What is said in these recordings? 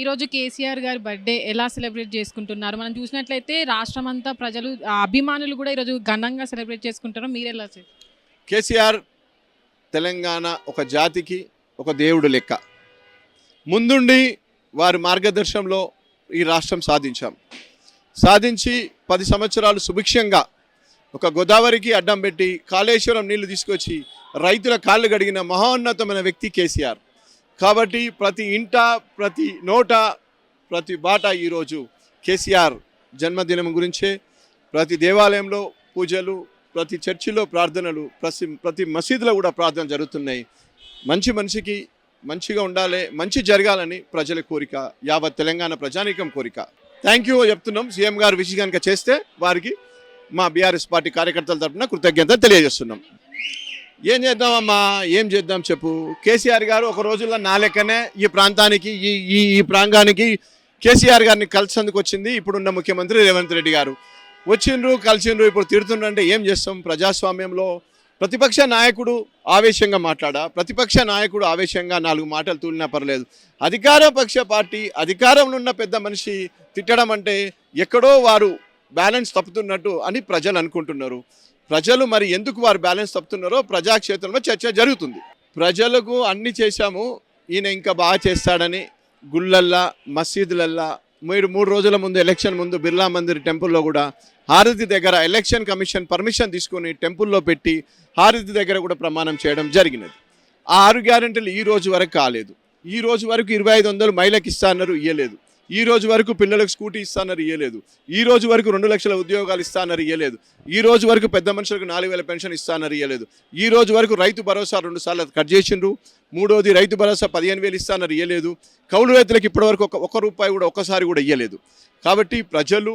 ఈరోజు కేసీఆర్ గారి బర్త్డే ఎలా సెలబ్రేట్ చేసుకుంటున్నారు? మనం చూసినట్లయితే రాష్ట్రం అంతా ప్రజలు అభిమానులు కూడా ఈరోజు ఘనంగా సెలబ్రేట్ చేసుకుంటారు మీరు ఎలా కేసీఆర్ తెలంగాణ ఒక జాతికి ఒక దేవుడు లెక్క. ముందుండి వారి మార్గదర్శనంలో ఈ రాష్ట్రం సాధించాం. సాధించి పది సంవత్సరాలు సుభిక్షంగా ఒక గోదావరికి అడ్డం పెట్టి కాళేశ్వరం నీళ్ళు తీసుకొచ్చి రైతుల కాళ్ళు గడిగిన మహోన్నతమైన వ్యక్తి కేసీఆర్. కాబట్టి ప్రతి ఇంట ప్రతి నోట ప్రతి బాట ఈరోజు కేసీఆర్ జన్మదినం గురించే. ప్రతి దేవాలయంలో పూజలు ప్రతి చర్చిలో ప్రార్థనలు ప్రతి ప్రతి మసీదులో కూడా ప్రార్థన జరుగుతున్నాయి. మంచి మనిషికి మంచిగా ఉండాలి మంచి జరగాలని ప్రజల కోరిక యావత్ తెలంగాణ ప్రజానీకం కోరిక. థ్యాంక్ యూ చెప్తున్నాం. సీఎం గారు విజయ కనుక చేస్తే వారికి మా బీఆర్ఎస్ పార్టీ కార్యకర్తల తరఫున కృతజ్ఞత తెలియజేస్తున్నాం. ఏం చేద్దామమ్మా? ఏం చేద్దాం చెప్పు. కేసీఆర్ గారు ఒక రోజుల్లో నా లెక్కనే ఈ ప్రాంతానికి ఈ ఈ ఈ ప్రాంగానికి కేసీఆర్ గారిని కలిసేందుకు వచ్చింది ఇప్పుడున్న ముఖ్యమంత్రి రేవంత్ రెడ్డి గారు. వచ్చిండ్రు కలిసిండ్రు ఇప్పుడు తిడుతుండ్రు ఏం చేస్తాం? ప్రజాస్వామ్యంలో ప్రతిపక్ష నాయకుడు ఆవేశంగా మాట్లాడా? ప్రతిపక్ష నాయకుడు ఆవేశంగా నాలుగు మాటలు తూలినా పర్లేదు. అధికార పక్ష పార్టీ అధికారంలో ఉన్న పెద్ద మనిషి తిట్టడం అంటే ఎక్కడో వారు బ్యాలెన్స్ తప్పుతున్నట్టు అని ప్రజలు అనుకుంటున్నారు. ప్రజలు మరి ఎందుకు వారు బ్యాలెన్స్ తప్పుతున్నారో ప్రజాక్షేత్రంలో చర్చ జరుగుతుంది. ప్రజలకు అన్ని చేశాము ఈయన ఇంకా బాగా చేస్తాడని గుళ్ళల్లా మసీదులల్లా మీరు మూడు రోజుల ముందు ఎలక్షన్ ముందు బిర్లా మందిర్ టెంపుల్లో కూడా హారతి దగ్గర ఎలక్షన్ కమిషన్ పర్మిషన్ తీసుకొని టెంపుల్లో పెట్టి హారతి దగ్గర కూడా ప్రమాణం చేయడం జరిగినది. ఆ ఆరు గ్యారెంటీలు ఈ రోజు వరకు కాలేదు. ఈ రోజు వరకు ఇరవై ఐదు వందలు మహిళకి ఇస్తా అన్నారు ఇయ్యలేదు. ఈ రోజు వరకు పిల్లలకు స్కూటీ ఇస్తానని ఇయ్యలేదు. ఈ రోజు వరకు రెండు లక్షల ఉద్యోగాలు ఇస్తానని ఇయ్యలేదు. ఈ రోజు వరకు పెద్ద మనుషులకు నాలుగు వేల పెన్షన్ ఇస్తానని ఇయ్యలేదు. ఈ రోజు వరకు రైతు భరోసా రెండు సార్లు కట్ చేసిండ్రు. మూడోది రైతు భరోసా పదిహేను వేలు ఇస్తానని ఇయ్యలేదు. కౌలు రైతులకు ఇప్పటివరకు ఒక ఒక్క రూపాయి కూడా ఒక్కసారి కూడా ఇయ్యలేదు. కాబట్టి ప్రజలు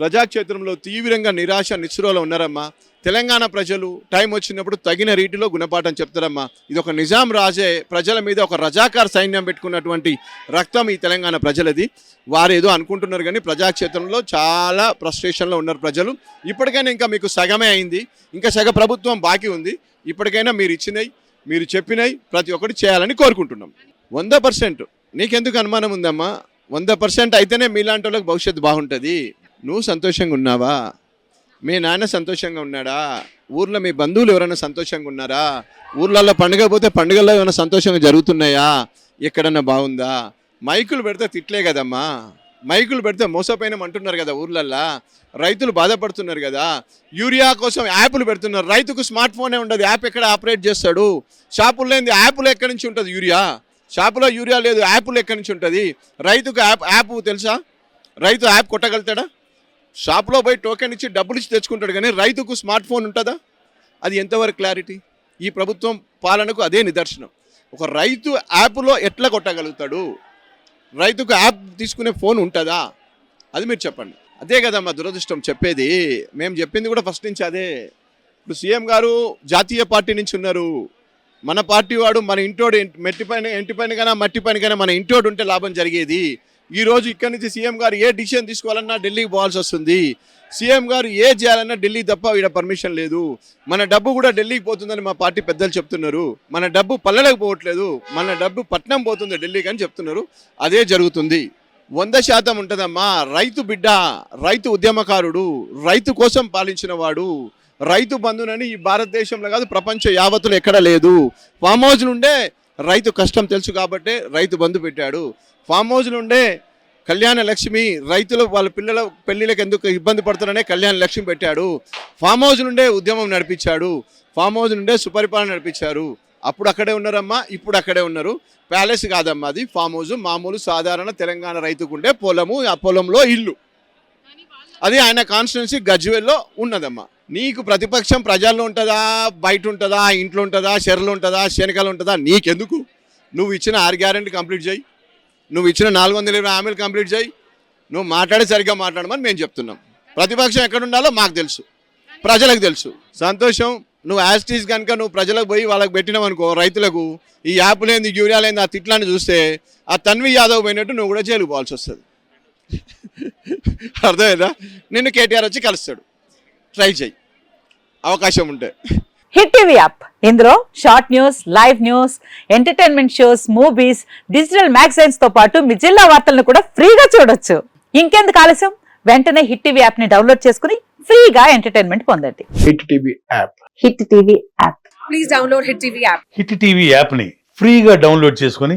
ప్రజాక్షేత్రంలో తీవ్రంగా నిరాశ నిస్సురలో ఉన్నారమ్మా. తెలంగాణ ప్రజలు టైం వచ్చినప్పుడు తగిన రీతిలో గుణపాఠం చెప్తారమ్మా. ఇది ఒక నిజాం రాజే ప్రజల మీద ఒక రజాకార్ సైన్యం పెట్టుకున్నటువంటి రక్తం ఈ తెలంగాణ ప్రజలది. వారు ఏదో అనుకుంటున్నారు కానీ ప్రజాక్షేత్రంలో చాలా ఫ్రస్ట్రేషన్లో ఉన్నారు ప్రజలు. ఇప్పటికైనా ఇంకా మీకు సగమే అయింది. ఇంకా సగ ప్రభుత్వం బాకీ ఉంది. ఇప్పటికైనా మీరు ఇచ్చినవి మీరు చెప్పినవి ప్రతి ఒక్కటి చేయాలని కోరుకుంటున్నాం. వంద పర్సెంట్. నీకెందుకు అనుమానం ఉందమ్మా? వంద పర్సెంట్ అయితేనే మీలాంటి వాళ్ళకి భవిష్యత్తు బాగుంటుంది. నువ్వు సంతోషంగా ఉన్నావా మీ నాన్న సంతోషంగా ఉన్నాడా ఊర్లో మీ బంధువులు ఎవరైనా సంతోషంగా ఉన్నారా ఊర్లలో పండుగ పోతే పండుగల్లో ఏమైనా సంతోషంగా జరుగుతున్నాయా? ఎక్కడన్నా బాగుందా? మైకులు పెడితే తిట్లే కదమ్మా. మైకులు పెడితే మోసపోయినాం అంటున్నారు కదా ఊర్లల్లో. రైతులు బాధపడుతున్నారు కదా. యూరియా కోసం యాప్లు పెడుతున్నారు. రైతుకు స్మార్ట్ ఫోనే ఉండదు. యాప్ ఎక్కడ ఆపరేట్ చేస్తాడు? షాపుల్లో లేని యాప్లు ఎక్కడి నుంచి ఉంటుంది యూరియా? షాపులో యూరియా లేదు. యాప్లు ఎక్కడి నుంచి ఉంటుంది? రైతుకు యాప్ యాప్ తెలుసా? రైతు యాప్ కొట్టగలుగుతాడా? షాప్లో పోయి టోకెన్ ఇచ్చి డబ్బులు ఇచ్చి తెచ్చుకుంటాడు కానీ రైతుకు స్మార్ట్ ఫోన్ ఉంటుందా? అది ఎంతవరకు క్లారిటీ ఈ ప్రభుత్వం పాలనకు అదే నిదర్శనం. ఒక రైతు యాప్లో ఎట్లా కొట్టగలుగుతాడు? రైతుకు యాప్ తీసుకునే ఫోన్ ఉంటుందా? అది మీరు చెప్పండి. అదే కదా మా దురదృష్టం చెప్పేది. మేము చెప్పింది కూడా ఫస్ట్ నుంచి అదే. ఇప్పుడు సీఎం గారు జాతీయ పార్టీ నుంచి ఉన్నారు. మన పార్టీ వాడు మన ఇంటోడు మెట్టి పైన ఇంటి పైన కన్నా మట్టి పైన కన్నా మన ఇంటోడు ఉంటే లాభం జరిగేది. ఈరోజు ఇక్కడి నుంచి సీఎం గారు ఏ డిసిషన్ తీసుకోవాలన్నా ఢిల్లీకి పోవాల్సి వస్తుంది. సీఎం గారు ఏ చేయాలన్నా ఢిల్లీ తప్ప ఈడ పర్మిషన్ లేదు. మన డబ్బు కూడా ఢిల్లీకి పోతుందని మా పార్టీ పెద్దలు చెప్తున్నారు. మన డబ్బు పల్లెలకు పోవట్లేదు. మన డబ్బు పట్నం పోతుంది ఢిల్లీకి అని చెప్తున్నారు. అదే జరుగుతుంది. వంద శాతం ఉంటుందమ్మా. రైతు బిడ్డ రైతు ఉద్యమకారుడు రైతు కోసం పాలించిన వాడు రైతు బంధునని ఈ భారతదేశంలో కాదు ప్రపంచ యావత్తులు ఎక్కడ లేదు. ఫామ్ హౌస్ నుండే రైతు కష్టం తెలుసు కాబట్టే రైతు బంధు పెట్టాడు. ఫామ్ హౌస్ నుండే కళ్యాణ లక్ష్మి రైతులు వాళ్ళ పిల్లల పెళ్ళిళ్ళకి ఎందుకు ఇబ్బంది పడుతున్నారనే కళ్యాణ లక్ష్మి పెట్టాడు. ఫామ్ హౌస్ నుండే ఉద్యమం నడిపించాడు. ఫామ్ హౌస్ నుండే సుపరిపాలన నడిపించారు. అప్పుడు అక్కడే ఉన్నారమ్మా ఇప్పుడు అక్కడే ఉన్నారు. ప్యాలెస్ కాదమ్మా అది. ఫామ్ హౌస్ మామూలు సాధారణ తెలంగాణ రైతుకుండే పొలము ఆ పొలంలో ఇల్లు. అది ఆయన కాన్స్టిట్యున్సీ గజ్వేల్లో ఉన్నదమ్మా. నీకు ప్రతిపక్షం ప్రజల్లో ఉంటుందా బయట ఉంటుందా ఇంట్లో ఉంటుందా చెరలు ఉంటుందా శనకలు ఉంటుందా? నీకెందుకు? నువ్వు ఇచ్చిన ఆరు గ్యారెంటీ కంప్లీట్ చేయి. నువ్వు ఇచ్చిన నాలుగు వందల ఇరవై హామీలు కంప్లీట్ చేయి. నువ్వు మాట్లాడే సరిగ్గా మాట్లాడమని మేము చెప్తున్నాం. ప్రతిపక్షం ఎక్కడ ఉండాలో మాకు తెలుసు. ప్రజలకు తెలుసు. సంతోషం నువ్వు యాస్టీస్ కనుక నువ్వు ప్రజలకు పోయి వాళ్ళకి పెట్టినావు అనుకో రైతులకు ఈ యాప్ లేని యూరియా లేని ఆ తిట్లాన్ని చూస్తే ఆ తన్వి యాదవ్ పోయినట్టు నువ్వు కూడా జైలుకు పోవాల్సి వస్తుంది. అర్థమైందా? నిన్ను కేటీఆర్ వచ్చి కలుస్తాడు. ట్రై చేయి. అవకాశం ఉంటే. Hit TV app. ఇందులో short news live news entertainment shows movies digital మ్యాగజైన్స్తో పాటు మీ జిల్లా వార్తలను కూడా ఫ్రీగా చూడొచ్చు. ఇంకెందుకు ఆలస్యం? వెంటనే హిట్ టీవీ యాప్ని డౌన్లోడ్ చేసుకుని ఫ్రీగా ఎంటర్టైన్మెంట్ పొందండి. Hit TV app. Hit TV app. Please download Hit TV app. Hit TV యాప్ని ఫ్రీగా డౌన్లోడ్ చేసుకొని